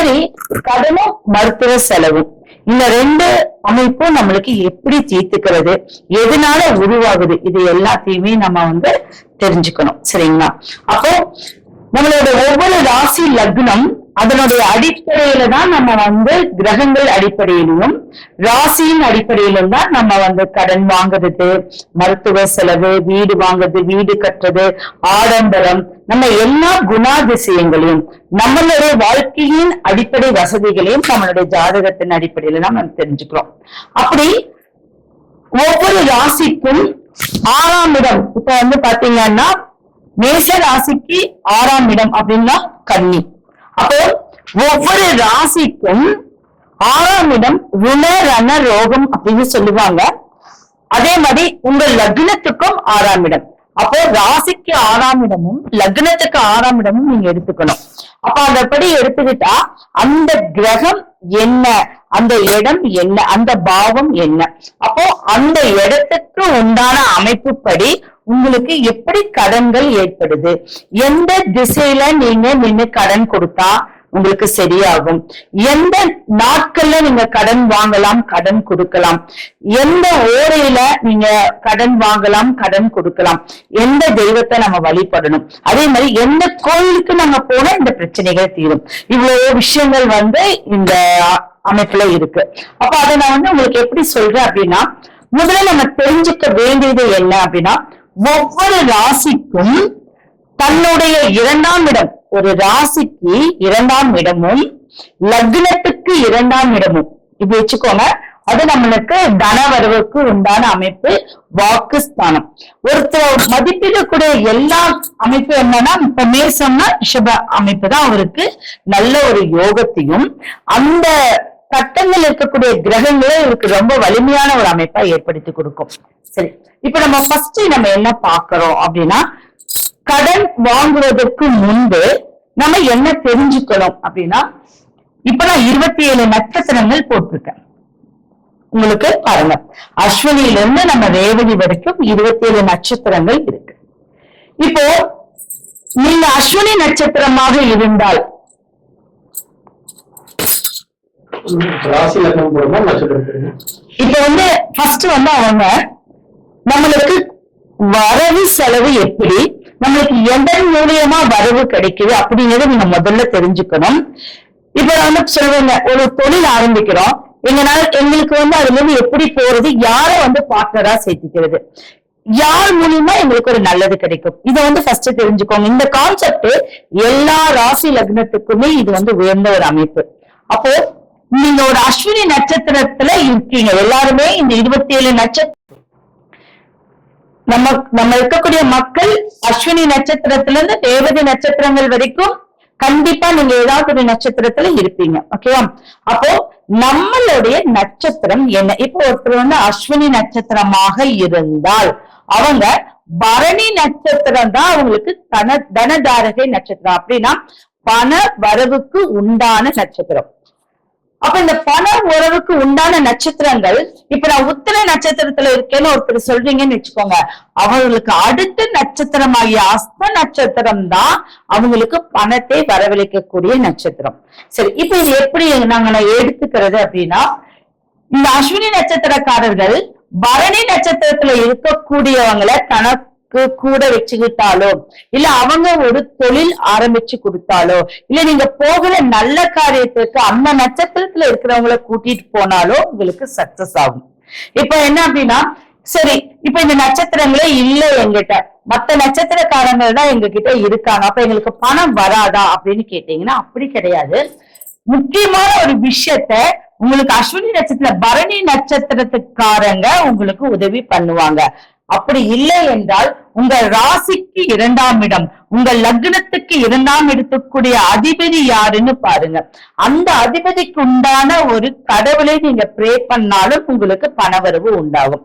மாதிரி கடனும் மருத்துவ செலவும் இந்த ரெண்டு அமைப்பும் நம்மளுக்கு எப்படி தீர்த்துக்கிறது எதனால உருவாகுது இது எல்லாத்தையுமே நம்ம வந்து தெரிஞ்சுக்கணும். சரிங்களா? அப்போ நம்மளோட ஒவ்வொரு ராசி லக்னம் அதனுடைய அடிப்படையில தான் நம்ம வந்து கிரகங்கள் அடிப்படையிலும் ராசியின் அடிப்படையிலும் தான் நம்ம வந்து கடன் வாங்குறது மருத்துவ செலவு வீடு வாங்குறது வீடு கட்டுறது ஆடம்பரம் நம்ம எல்லா குணாதிசயங்களையும் நம்மளுடைய வாழ்க்கையின் அடிப்படை வசதிகளையும் நம்மளுடைய ஜாதகத்தின் அடிப்படையில தான் நம்ம தெரிஞ்சுக்கிறோம். அப்படி ஒவ்வொரு ராசிக்கும் ஆறாம் இடம். இப்ப வந்து பாத்தீங்கன்னா மேஷ ராசிக்கு ஆறாம் இடம் அப்படின்னா கன்னி. அப்போ ஒவ்வொரு ராசிக்கும் ஆறாம் இடம் ருண ரண ரோகம் அப்படின்னு சொல்லுவாங்க. அதே மாதிரி உங்க லக்னத்துக்கும் ஆறாம் இடம். அப்போ ராசிக்கு ஆறாம் இடமும் லக்னத்துக்கு ஆறாம் இடமும் நீங்க எடுத்துக்கணும். அப்ப அதப்படி எடுத்துக்கிட்டா அந்த கிரகம் என்ன? அந்த இடம் என்ன? அந்த பாவம் என்ன? அப்போ அந்த இடத்துக்கு உண்டான அமைப்புப்படி உங்களுக்கு எப்படி கடன்கள் ஏற்படுது? எந்த திசையில நீங்க நின்னு கடன் கொடுத்தா உங்களுக்கு சரியாகும்? எந்த நாட்கள்ல நீங்க கடன் வாங்கலாம் கடன் கொடுக்கலாம்? எந்த ஓரையில நீங்க கடன் வாங்கலாம் கடன் கொடுக்கலாம்? எந்த தெய்வத்தை நம்ம வழிபடணும்? அதே மாதிரி எந்த கோயிலுக்கு நம்ம போனா இந்த பிரச்சனைகள் தீரும். இவ்வளவு விஷயங்கள் வந்து இந்த அமைப்புல இருக்கு. அப்ப அதை நான் வந்து உங்களுக்கு எப்படி சொல்றேன் அப்படின்னா முதல்ல நம்ம தெரிஞ்சுக்க வேண்டியது என்ன அப்படின்னா ஒவ்வொரு ராசிக்கும் தன்னுடைய இரண்டாம் இடம். ஒரு ராசிக்கு இரண்டாம் இடமும் லக்னத்துக்கு இரண்டாம் இடமும். இப்படி வச்சுக்கோங்க. அது நம்மளுக்கு தனவரவுக்கு உண்டான அமைப்பு வாக்குஸ்தானம். ஒருத்தர் மதிப்பிடக்கூடிய எல்லா அமைப்பு என்னன்னா இப்ப மேசம்னா ரிஷப அமைப்பு தான் அவருக்கு. நல்ல ஒரு யோகத்தையும் அந்த கட்டங்கள் இருக்கக்கூடிய கிரகங்களே இவருக்கு ரொம்ப வலிமையான ஒரு அமைப்பா ஏற்படுத்தி கொடுக்கும். சரி இப்ப நம்ம ஃபர்ஸ்ட் நம்ம என்ன பாக்குறோம் அப்படின்னா கடன் வாங்குவதற்கு முன்பு நம்ம என்ன தெரிஞ்சுக்கணும் அப்படின்னா இப்ப நான் இருபத்தி ஏழு நட்சத்திரங்கள் போட்டிருக்கேன். உங்களுக்கு பாருங்க. அஸ்வினியிலிருந்து நம்ம ரேவதி வரைக்கும் இருபத்தி ஏழு நட்சத்திரங்கள் இருக்கு. இப்போ நீங்க அஸ்வினி நட்சத்திரமாக இருந்தால் ராசி லக்னம் போடுமா நட்சத்திரம் போடுமா இப்ப வந்து ஃபர்ஸ்ட் வந்து அவங்க நம்மளுக்கு வரவு செலவு எப்படி? நம்மளுக்கு எதன் மூலியமா வரவு கிடைக்குது அப்படிங்கறத நீங்க முதல்ல தெரிஞ்சுக்கணும். இப்ப வந்து சொல்லுவாங்க ஒரு தொழில் ஆரம்பிக்கிறோம். எங்கனால எங்களுக்கு வந்து அதுல இருந்து எப்படி போறது? யாரை வந்து பார்ட்னரா சேர்த்திக்கிறது? யார் மூலியமா எங்களுக்கு ஒரு நல்லது கிடைக்கும்? இதை வந்து ஃபர்ஸ்ட் தெரிஞ்சுக்கோங்க. இந்த கான்செப்ட் எல்லா ராசி லக்னத்துக்குமே இது வந்து உயர்ந்த ஒரு அமைப்பு. அப்போ நீங்க ஒரு அஸ்வினி நட்சத்திரத்துல இருக்கீங்க. எல்லாருமே இந்த இருபத்தி ஏழு நட்சத்திரம் நம்ம நம்ம இருக்கக்கூடிய மக்கள் அஸ்வினி நட்சத்திரத்துல இருந்து தேவதை நட்சத்திரங்கள் வரைக்கும் கண்டிப்பா நீங்க ஏதாவது ஒரு நட்சத்திரத்துல இருப்பீங்க. ஓகேவா அப்போ நம்மளுடைய நட்சத்திரம் என்ன? இப்போ ஒருத்தர் வந்து அஸ்வினி நட்சத்திரமாக இருந்தால் அவங்க பரணி நட்சத்திரம் தான் அவங்களுக்கு தன தனதாரகை நட்சத்திரம். அப்படின்னா பண வரவுக்கு உண்டான நட்சத்திரம். அப்ப இந்த பண உறவுக்கு உண்டான நட்சத்திரங்கள் இப்ப நான் உத்திர நட்சத்திரத்துல இருக்கேன்னு ஒருத்தர் சொல்றீங்கன்னு வச்சுக்கோங்க. அவங்களுக்கு அடுத்த நட்சத்திரமாகிய அஸ்த நட்சத்திரம் தான் அவங்களுக்கு பணத்தை வரவழைக்கக்கூடிய நட்சத்திரம். சரி இப்ப இது எப்படி நாங்க நான் எடுத்துக்கிறது அப்படின்னா இந்த அஸ்வினி நட்சத்திரக்காரர்கள் பரணி நட்சத்திரத்துல இருக்கக்கூடியவங்களை தனக்கு கூட வச்சுக்கிட்டாலோ இல்ல அவங்க ஒரு தொழில் ஆரம்பிச்சு கொடுத்தாலோ இல்ல நீங்க போகிற நல்ல காரியத்துக்கு அந்த நட்சத்திரத்துல இருக்கிறவங்கள கூட்டிட்டு போனாலோ உங்களுக்கு சக்சஸ் ஆகும். இப்ப என்ன அப்படின்னா சரி இப்ப இந்த நட்சத்திரங்களே இல்ல எங்கிட்ட மத்த நட்சத்திரக்காரங்க தான் எங்க கிட்ட இருக்காங்க. அப்ப எங்களுக்கு பணம் வராதா அப்படின்னு கேட்டீங்கன்னா அப்படி கிடையாது. முக்கியமான ஒரு விஷயத்த உங்களுக்கு அஸ்வினி நட்சத்திர பரணி நட்சத்திரத்துக்காரங்க உங்களுக்கு உதவி பண்ணுவாங்க. அப்படி இல்லை என்றால் உங்க ராசிக்கு இரண்டாம் இடம் உங்க லக்னத்துக்கு இரண்டாம் இடத்துக்குரிய அதிபதி யாருன்னு பாருங்க. அந்த அதிபதிக்கு உண்டான ஒரு கடவுளை நீங்க ப்ரே பண்ணாலும் உங்களுக்கு பணவரவு உண்டாகும்.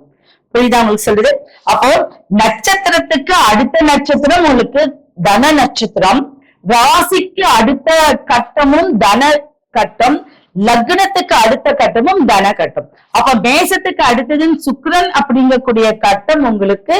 புரியுதா உங்களுக்கு சொல்றது அப்போ நட்சத்திரத்துக்கு அடுத்த நட்சத்திரம் உங்களுக்கு தன நட்சத்திரம் ராசிக்கு அடுத்த கட்டமும் தன கட்டம் லக்னத்துக்கு அடுத்த கட்டமும் தன கட்டம். அப்ப மேசத்துக்கு அடுத்தது சுக்ரன் அப்படிங்கக்கூடிய கட்டம் உங்களுக்கு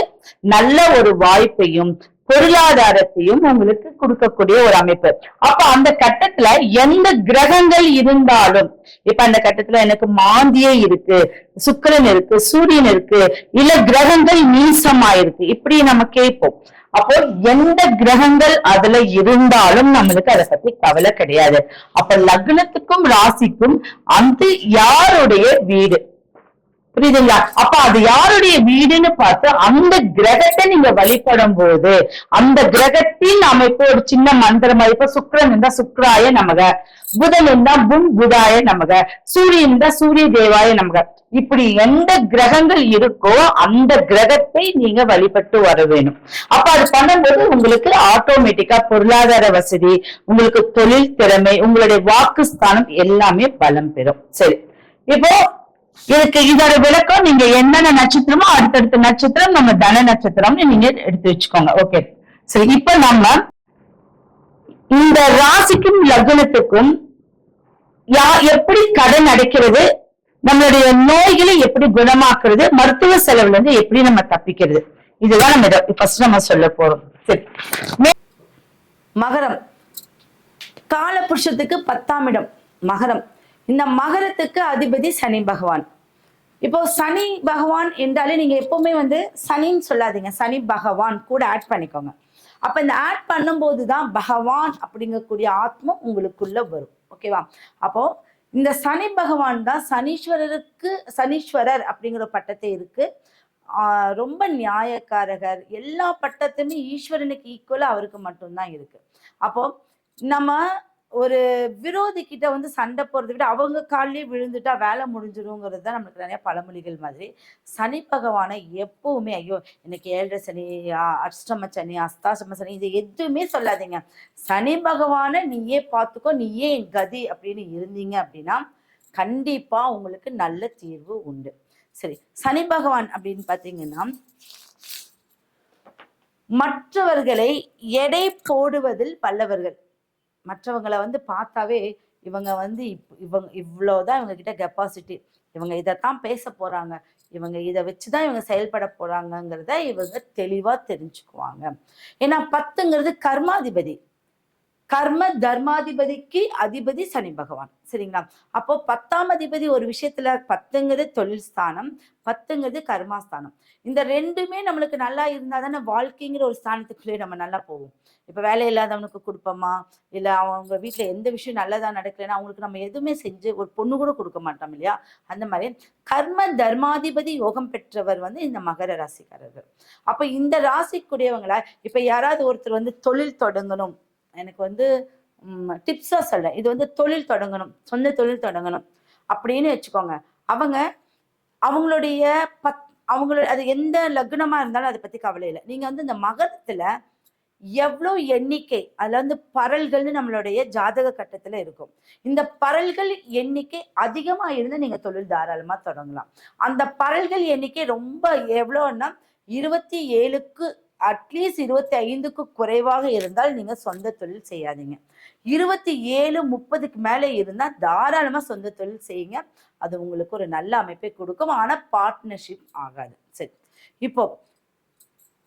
நல்ல ஒரு வாய்ப்பையும் பொருளாதாரத்தையும் உங்களுக்கு கொடுக்கக்கூடிய ஒரு அமைப்பு. அப்ப அந்த கட்டத்துல எந்த கிரகங்கள் இருந்தாலும் இப்ப அந்த கட்டத்துல எனக்கு மாந்தியே இருக்கு சுக்கரன் இருக்கு சூரியன் இருக்கு இல்ல கிரகங்கள் நீசமாயிருக்கு இப்படி நம்ம கேட்போம். அப்போ எந்த கிரகங்கள் அதுல இருந்தாலும் நம்மளுக்கு அதை பத்தி கவலை கிடையாது. அப்ப லக்னத்துக்கும் ராசிக்கும் அந்த யாருடைய வீடு? புரியுதுங்களா? அப்ப அது யாருடைய வீடுன்னு பார்த்து அந்த கிரகத்தை நீங்க வழிபடும் போது அந்த கிரகத்தின் அமைப்பு ஒரு சின்ன மந்திரம் இப்ப சுக்கரன் இருந்தா சுக்ராய நமக புதன் இருந்தா புன் புதாய நமக சூரியன் இருந்தா சூரிய தேவாய நமக. இப்படி எந்த கிரகங்கள் இருக்கோ அந்த கிரகத்தை நீங்க வழிபட்டு வர வேணும். அப்ப அது பண்ணும்போது உங்களுக்கு ஆட்டோமேட்டிக்கா பொருளாதார வசதி உங்களுக்கு தொழில் திறமை உங்களுடைய வாக்கு ஸ்தானம் எல்லாமே பலம் பெறும். சரி. இப்போ இதுக்கு இதோட விளக்கம் நீங்க என்னென்ன நட்சத்திரமோ அடுத்தடுத்த நட்சத்திரம் நம்ம தன நட்சத்திரம்னு நீங்க எடுத்து வச்சுக்கோங்க. ஓகே சரி இப்ப நம்ம இந்த ராசிக்கும் லக்னத்துக்கும் யா எப்படி கடன் அடைக்கிறது நம்மளுடைய நோய்களை எப்படி குணமாக்குறது மருத்துவ செலவுல இருந்து எப்படி நம்ம தப்பிக்கிறது. இதுதான் நம்ம ஃபர்ஸ்ட் நம்ம சொல்ல போறோம். சரி. மகரம் மகரம். காலபுருஷத்துக்கு பத்தாம் இடம். மகரம். இந்த மகரத்துக்கு அதிபதி சனி பகவான். இப்போ சனி பகவான் என்றாலே நீங்க எப்பவுமே வந்து சனின்னு சொல்லாதீங்க. சனி பகவான் கூட ஆட் பண்ணிக்கோங்க. அப்ப இந்த ஆட் பண்ணும்போது தான் பகவான் அப்படிங்கக்கூடிய ஆத்மம் உங்களுக்குள்ள வரும். ஓகேவா அப்போ இந்த சனி பகவான் தான் சனீஸ்வரருக்கு சனீஸ்வரர் அப்படிங்கிற பட்டத்தை இருக்கு. ரொம்ப நியாயக்காரகர். எல்லா பட்டத்துமே ஈஸ்வரனுக்கு ஈக்குவலா அவருக்கு மட்டும்தான் இருக்கு. அப்போ நம்ம ஒரு விரோதி கிட்ட வந்து சண்டை போகிறத விட அவங்க காலிலேயே விழுந்துட்டா வேலை முடிஞ்சிருங்கிறது தான் நம்மளுக்கு நிறைய பழமொழிகள் மாதிரி. சனி பகவானை எப்பவுமே ஐயோ எனக்கு ஏழரை சனி அஷ்டம சனி அஸ்தாசம சனி இது எதுவுமே சொல்லாதீங்க. சனி பகவானை நீயே பார்த்துக்கோ நீயே என் கதி அப்படின்னு இருந்தீங்க அப்படின்னா கண்டிப்பாக உங்களுக்கு நல்ல தீர்வு உண்டு. சரி சனி பகவான் அப்படின்னு பார்த்தீங்கன்னா மற்றவர்களை எடை போடுவதில் பல்லவர்கள் மற்றவங்களை வந்து பார்த்தாவே இவங்க வந்து இப் இவங்க இவ்வளோதான் இவங்க கிட்ட கெப்பாசிட்டி இவங்க இதைத்தான் பேச போகிறாங்க இவங்க இதை வச்சு தான் இவங்க செயல்பட போகிறாங்கங்கிறத இவங்க தெளிவாக தெரிஞ்சுக்குவாங்க. ஏன்னா பத்துங்கிறது கர்மாதிபதி. கர்ம தர்மாதிபதிக்கு அதிபதி சனி பகவான். சரிங்களா? அப்போ பத்தாம் அதிபதி ஒரு விஷயத்துல பத்துங்கிறது தொழில் ஸ்தானம் பத்துங்கிறது கர்மாஸ்தானம் இந்த ரெண்டுமே நம்மளுக்கு நல்லா இருந்தா தானே வாழ்க்கைங்கிற ஒரு ஸ்தானத்துக்குள்ளேயே நம்ம நல்லா போவோம். இப்ப வேலை இல்லாதவனுக்கு கொடுப்போமா? இல்ல அவங்க வீட்டுல எந்த விஷயம் நல்லதா நடக்கலைன்னா அவங்களுக்கு நம்ம எதுவுமே செஞ்சு ஒரு பொண்ணு கூட கொடுக்க மாட்டோம் இல்லையா? அந்த மாதிரி கர்ம தர்மாதிபதி யோகம் பெற்றவர் வந்து இந்த மகர ராசிக்காரர்கள். அப்ப இந்த ராசிக்குரியவங்கள இப்ப யாராவது ஒருத்தர் வந்து தொழில் தொடங்கணும். எனக்கு வந்து டிப்ஸா சொல்ல இது வந்து தொழில் தொடங்கணும். சொந்த தொழில் தொடங்கணும். அப்படின்னு வச்சுக்கோங்க. அவங்க அவங்களுடைய பத் அவங்களுடைய அது எந்த லக்னமா இருந்தாலும் அதை பத்தி கவலை இல்லை. நீங்க வந்து இந்த மகரத்துல எவ்வளோ எண்ணிக்கை அதில் வந்து பரல்கள்னு நம்மளுடைய ஜாதக கட்டத்தில் இருக்கும். இந்த பரல்கள் எண்ணிக்கை அதிகமாக இருந்து நீங்கள் தொழில் தாராளமாக தொடங்கலாம். அந்த பரல்கள் எண்ணிக்கை ரொம்ப எவ்வளோன்னா இருபத்தி ஏழுக்கு அட்லீஸ்ட் இருபத்தி ஐந்துக்கு குறைவாக இருந்தால் நீங்க சொந்த தொழில் செய்யாதீங்க. இருபத்தி ஏழு முப்பதுக்கு மேலே இருந்தா தாராளமா சொந்த தொழில் செய்யுங்க. அது உங்களுக்கு ஒரு நல்ல அமைப்பை கொடுக்கும். ஆனா பார்ட்னர்ஷிப் ஆகாது. சரி. இப்போ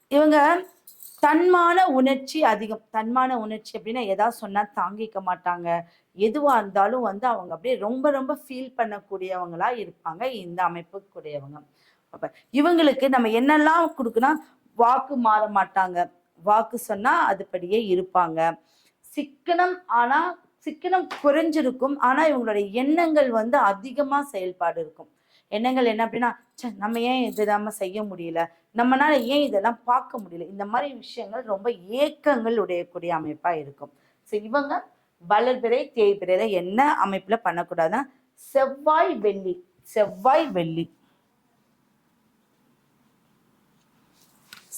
இவங்க தன்மான உணர்ச்சி அதிகம். தன்மான உணர்ச்சி அப்படின்னா எதாவது சொன்னா தாங்கிக்க மாட்டாங்க. எதுவா இருந்தாலும் வந்து அவங்க அப்படியே ரொம்ப ரொம்ப ஃபீல் பண்ணக்கூடியவங்களா இருப்பாங்க. இந்த அமைப்புக்குரியவங்க. அப்ப இவங்களுக்கு நம்ம என்னெல்லாம் கொடுக்கணும்? வாக்கு மாற மாட்டாங்க. வாக்கு சொன்னா அதுபடியே இருப்பாங்க. சிக்கனம் ஆனா சிக்கனம் குறைஞ்சிருக்கும். ஆனா இவங்களுடைய எண்ணங்கள் வந்து அதிகமா செயல்பாடு இருக்கும். எண்ணங்கள் என்ன அப்படின்னா நம்ம ஏன் இது நம்ம செய்ய முடியல? நம்மளால ஏன் இதெல்லாம் பார்க்க முடியல? இந்த மாதிரி விஷயங்கள் ரொம்ப ஏக்கங்கள் உடையக்கூடிய அமைப்பா இருக்கும். ஸோ இவங்க வளர்பிறை தேய்பிறையில என்ன அமைப்புல பண்ணக்கூடாதுன்னா செவ்வாய் வெள்ளி செவ்வாய் வெள்ளி.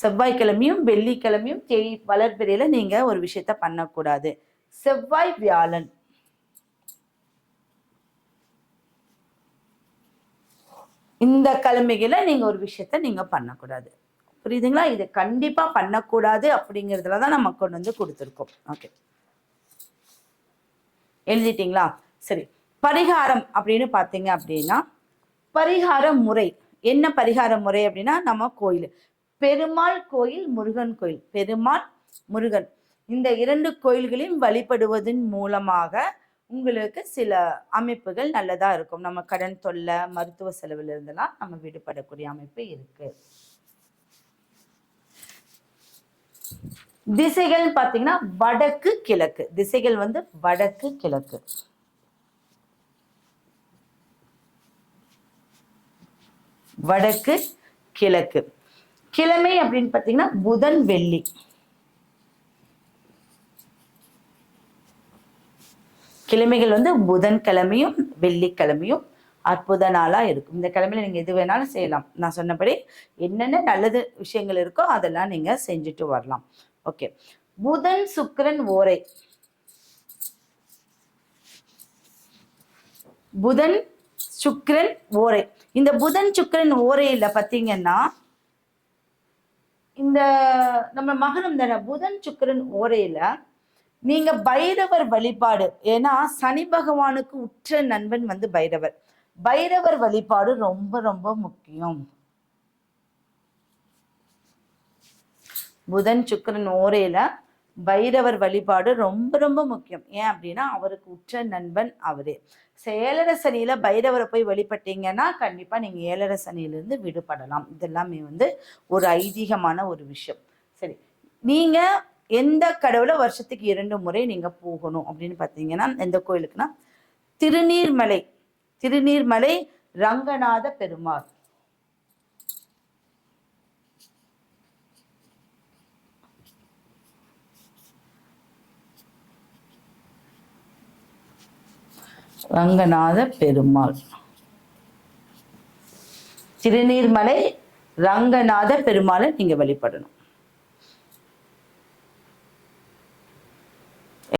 செவ்வாய்க்கிழமையும் வெள்ளிக்கிழமையும் தேய் வளர்பிறையில நீங்க ஒரு விஷயத்த பண்ணக்கூடாது. செவ்வாய் வியாழன். இந்த கிழமைகளை நீங்க ஒரு விஷயத்த நீங்க பண்ணக்கூடாது. புரியுதுங்களா? இது கண்டிப்பா பண்ணக்கூடாது அப்படிங்கிறதுல தான் நம்ம கொண்டு வந்து கொடுத்துருக்கோம். ஓகே எழுதிட்டீங்களா? சரி. பரிகாரம் அப்படின்னு பார்த்தீங்க அப்படின்னா பரிகார முறை. என்ன பரிகார முறை அப்படின்னா நம்ம கோயில். பெருமாள் கோயில் முருகன் கோயில். பெருமாள் முருகன். இந்த இரண்டு கோயில்களையும் வழிபடுவதன் மூலமாக உங்களுக்கு சில அமைப்புகள் நல்லதா இருக்கும். நம்ம கடன் தொல்லை மருத்துவ செலவுல இருந்தெல்லாம் நம்ம விடுபடக்கூடிய அமைப்பு இருக்கு. திசைகள் பாத்தீங்கன்னா வடக்கு கிழக்கு. திசைகள் வந்து வடக்கு கிழக்கு. வடக்கு கிழக்கு. கிழமை அப்படின்னு பாத்தீங்கன்னா புதன் வெள்ளி. கிழமைகள் வந்து புதன்கிழமையும் வெள்ளிக்கிழமையும் அற்புத நாளா இருக்கும். இந்த கிழமையில நீங்க எது வேணாலும் செய்யலாம். நான் சொன்னபடி என்னென்ன நல்லது விஷயங்கள் இருக்கோ அதெல்லாம் நீங்க செஞ்சுட்டு வரலாம். ஓகே. புதன் சுக்கரன் ஓரை. புதன் சுக்கரன் ஓரை. இந்த புதன் சுக்கிரன் ஓரையில பாத்தீங்கன்னா இந்த நம்ம மகனம் தானே புதன் சுக்கிரன் ஓரையில நீங்க பைரவர் வழிபாடு. ஏன்னா சனி பகவானுக்கு உற்ற நண்பன் வந்து பைரவர். பைரவர் வழிபாடு ரொம்ப ரொம்ப முக்கியம். புதன் சுக்கிரன் ஓரையில பைரவர் வழிபாடு ரொம்ப ரொம்ப முக்கியம். ஏன் அப்படின்னா அவருக்கு உற்ற நண்பன் அவரே. ச- ஏழரை பைரவரை போய் வழிபட்டீங்கன்னா கண்டிப்பா நீங்க ஏழரை விடுபடலாம். இதெல்லாமே வந்து ஒரு ஐதீகமான ஒரு விஷயம். சரி. நீங்க எந்த கடவுளை வருஷத்துக்கு இரண்டு முறை நீங்க போகணும் அப்படின்னு பார்த்தீங்கன்னா எந்த கோயிலுக்குன்னா? திருநீர்மலை. திருநீர்மலை ரங்கநாத பெருமாள். ரங்கநாத பெருமாள். திருநீர்மலை ரங்கநாத பெருமாளை நீங்க வழிபடணும்.